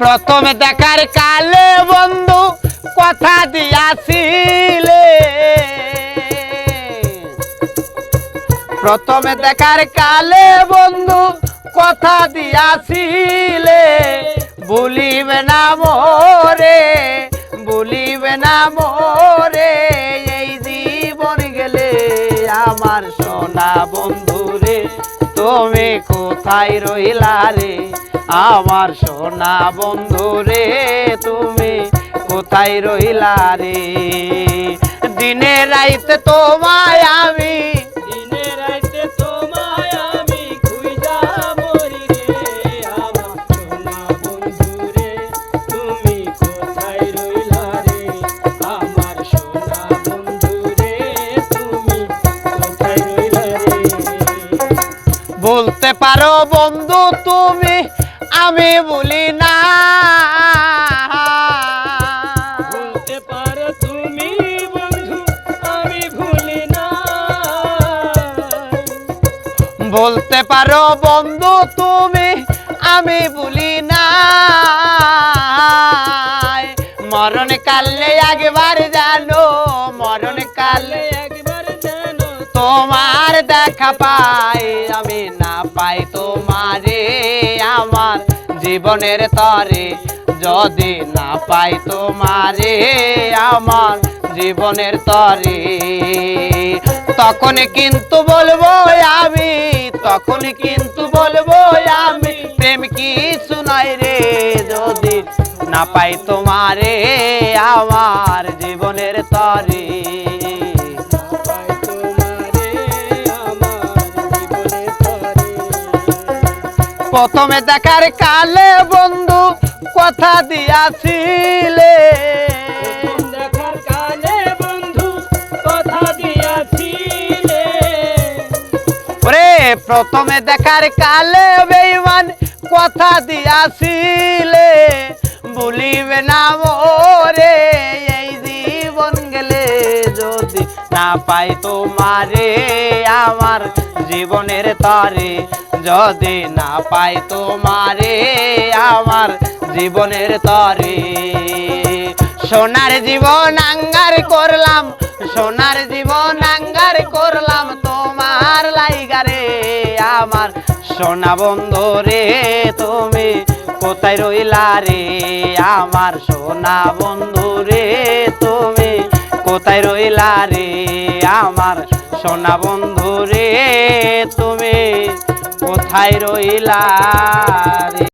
প্রথমে দেখার কালে বন্ধু কথা দিয়াছিলে। প্রথমে দেখার কালে বন্ধু কথা দিয়াছিলে। ভুলিবে না মোরে, ভুলিবে না মোরে, এই জীবন গেলে আমার সোনা বন্ধু রে, তুমি কোথায় রইলা রে? আমার সোনা বন্ধু রে তুমি কোথায় রইলা রে? দিনে রাইতে তোমায় আমি দিনে রাইতে তোমায় আমি খুঁজা মরি রে আমার সোনা বন্ধু রে তুমি কোথায় রইলা রে? আমার সোনা বন্ধু রে তুমি কোথায় রইলা রে? বলতে পারো বন্ধু তুমি আমি বলি না। বলতে পারো তুমি বন্ধু আমি ভুলি না। বলতে পারো বন্ধু তুমি আমি বলি না। মরণ কালে একবার জানো মরণ কালে একবার জানো। তোমার দেখা পাই আমি জীবনের তরে যদি না পাই তোমারে, আমার জীবনের তরে। তখন কিন্তু বলব আমি, তখন কিন্তু বলব আমি, প্রেম কি শুনাই রে, যদি না পাই তোমারে, আমার প্রথমে দেখার কালে বন্ধু কথা দিয়াছিলে। দেখার কালে বন্ধু কথা দিয়াছিলে। ওরে প্রথমে দেখার কালে বেইমান কথা দিয়াছিলে। ভুলিবে না মোরে এই জীবন গেলে যদি না পাই তোমারে আমার জীবনের তরে যদি না পাই তোমারে, আমার জীবনের তরে। সোনার জীবন আঙ্গার করলাম, সোনার জীবন আঙ্গার করলাম তোমার লাইগারে আমার সোনা বন্ধু রে, তুমি কোথায় রইলা রে? আমার সোনা বন্ধু রে, তুমি কোথায় রইলা রে? আমার সোনা বন্ধু রে, তুমি কোথায় রইলা রে?